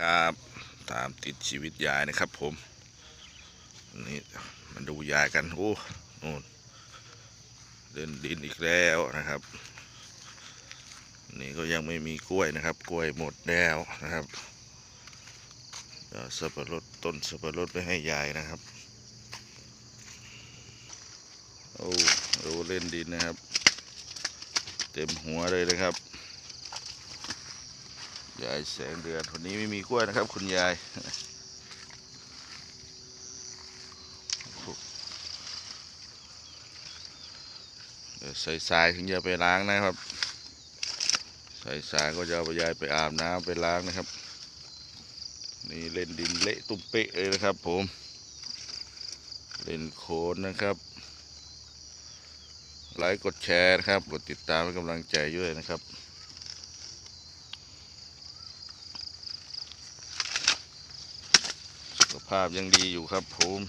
ครับ ตามติดชีวิตยายนะครับ ผมนี่มาดูยายกันโอ้นู่นเดินดินอีกแล้วนะครับ นี่ก็ยังไม่มีกล้วยนะครับ กล้วยหมดแล้วนะครับสับปะรดต้นสับปะรดไปให้ยายนะครับโอ้ดูเล่นดินนะครับ เต็มหัวเลยนะครับ ยายแสงเดือนวันนี้ไม่มีกล้วยนะครับ คุณยายใส่ทรายถึงจะไปล้างนะครับ ใส่ทรายก็จะไปยายไปอาบน้ำไปล้างนะครับ นี่เล่นดินเละตุ้มเป๊ะเลยนะครับ ผม เล่นโคนนะครับ ไลค์กดแชร์นะครับ กดติดตามให้กำลังใจด้วยนะครับ สุข ภาพยังดีอยู่ครับผม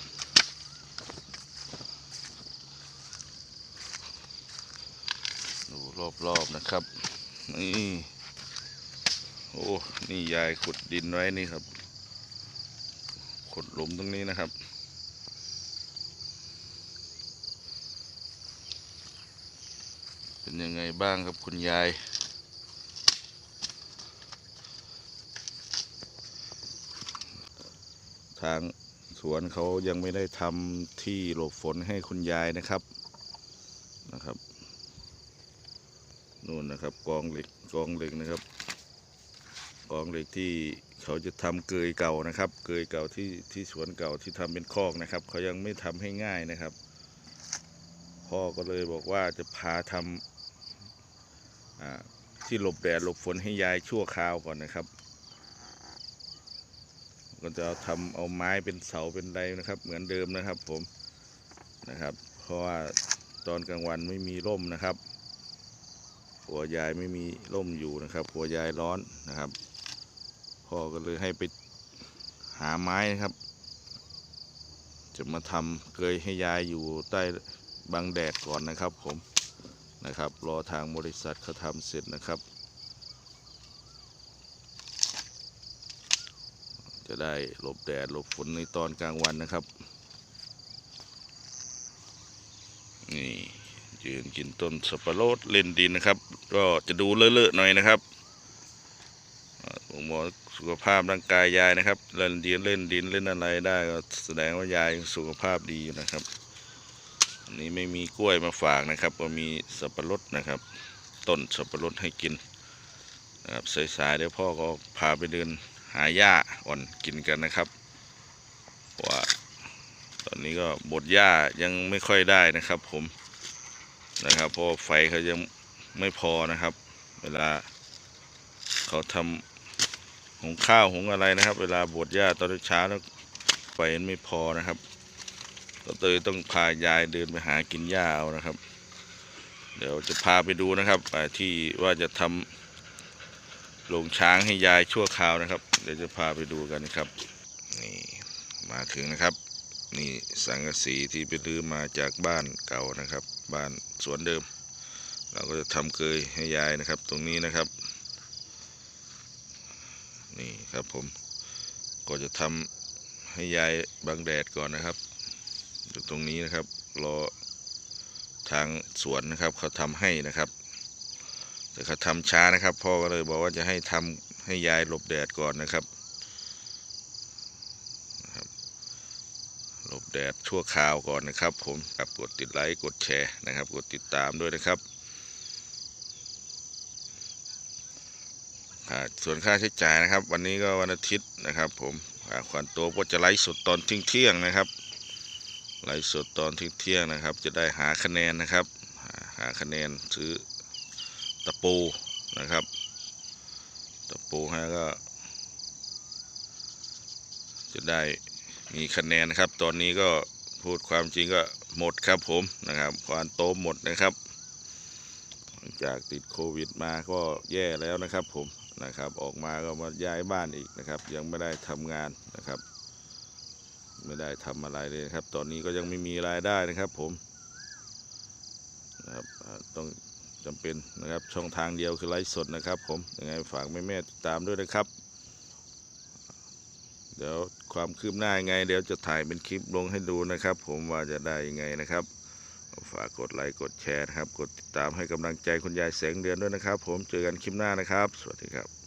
ดูรอบๆนะครับ นี่โอ้นี่ยายขุดดินไว้นี่ครับขุดหลุมตรงนี้นะครับเป็นยังไงบ้างครับคุณยาย ทางสวนเขายังไม่ได้ทำที่หลบฝนให้คุณยายนะครับนะครับนู่นนะครับกองเหล็กกองเหล็กนะครับกองเหล็กที่เขาจะทำเกยเก่านะครับ เกยเก่าที่ที่สวนเก่าที่ทำเป็นคอกนะครับ เขายังไม่ทำให้ง่ายนะครับ พ่อก็เลยบอกว่าจะพาทำอ่าที่หลบแดดหลบฝนให้ยายชั่วคราวก่อนนะครับ ก็จะทำเอาไม้เป็นเสาเป็นไรนะครับ เหมือนเดิมนะครับผมนะครับ เพราะว่าตอนกลางวันไม่มีร่มนะครับหัวยายไม่มีร่มอยู่นะครับหัวยายร้อนนะครับพ่อก็เลยให้ไปหาไม้นะครับ จะมาทำเกยให้ยายอยู่ใต้บังแดดก่อนนะครับผมนะครับ รอทางบริษัทเขาทำเสร็จนะครับ จะได้หลบแดดหลบฝนในตอนกลางวันนะครับ นี่ยืนกินต้นสับปะรดเล่นดินนะครับ ก็จะดูเลอะๆหน่อยนะครับอ่าผมบอกสุขภาพร่างกายยายนะครับ เล่นดินเล่นดินเล่นอะไรได้ก็แสดงว่ายายสุขภาพดีนะครับอันนี้ไม่มีกล้วยมาฝากนะครับ ก็มีสับปะรดนะครับ ต้นสับปะรดให้กินนะครับสายๆเดี๋ยวพ่อก็พาไปเดิน หาหญ้าอ่อนกินกันนะครับว่าตอนนี้ก็บดหญ้ายังไม่ค่อยได้นะครับ ผมนะครับ เพราะไฟเขายังไม่พอนะครับ เวลาเขาทำหุงข้าวหุงอะไรนะครับ เวลาบดหญ้าตอนเช้าแล้วไฟมันไม่พอนะครับก็เลยต้องพายายเดินไปหากินหญ้าเอานะครับ เดี๋ยวจะพาไปดูนะครับที่ว่าจะทำ โรงช้างให้ยายชั่วคราวนะครับ เดี๋ยวจะพาไปดูกันนะครับ นี่มาถึงนะครับ นี่สังกะสีที่ไปรื้อมาจากบ้านเก่านะครับ บ้านสวนเดิม เราก็จะทำเกยให้ยายนะครับ ตรงนี้นะครับ นี่ครับผมก็จะทำให้ยายบังแดดก่อนนะครับอยู่ตรงนี้นะครับรอทางสวนนะครับเขาทำให้นะครับ แต่เขาทำช้านะครับ พ่อก็เลยบอกว่าจะให้ทำให้ยายหลบแดดก่อนนะครับ หลบแดดชั่วคราวก่อนนะครับ ผมกับกดติดไลค์กดแชร์นะครับ กดติดตามด้วยนะครับส่วนค่าใช้จ่ายนะครับ วันนี้ก็วันอาทิตย์นะครับ ผมขวัญโตก็จะไลฟ์สดตอนเที่ยงเที่ยงนะครับไลฟ์สดตอนเที่ยงเที่ยงนะครับ จะได้หาคะแนนนะครับ หาคะแนนซื้อ ตะปูนะครับ ตะปูให้ก็ จะได้มีคะแนนนะครับ ตอนนี้ก็พูดความจริงก็หมดครับผมนะครับควานโตมหมดนะครับหลังจากติดโควิดมาก็แย่แล้วนะครับผมนะครับ ออกมาก็มาย้ายบ้านอีกนะครับ ยังไม่ได้ทำงานนะครับ ไม่ได้ทำอะไรเลยครับ ตอนนี้ก็ยังไม่มีรายได้นะครับผมนะครับต้อง จำเป็นนะครับช่องทางเดียวคือไลฟ์สดนะครับ ผมยังไงฝากแม่ๆติดตามด้วยนะครับ เดี๋ยวความคืบหน้ายังไง เดี๋ยวจะถ่ายเป็นคลิปลงให้ดูนะครับ ผมว่าจะได้ยังไงนะครับ ฝากกดไลค์กดแชร์ครับ กดติดตามให้กำลังใจคุณยายแสงเดือนด้วยนะครับ ผมเจอกันคลิปหน้านะครับ สวัสดีครับ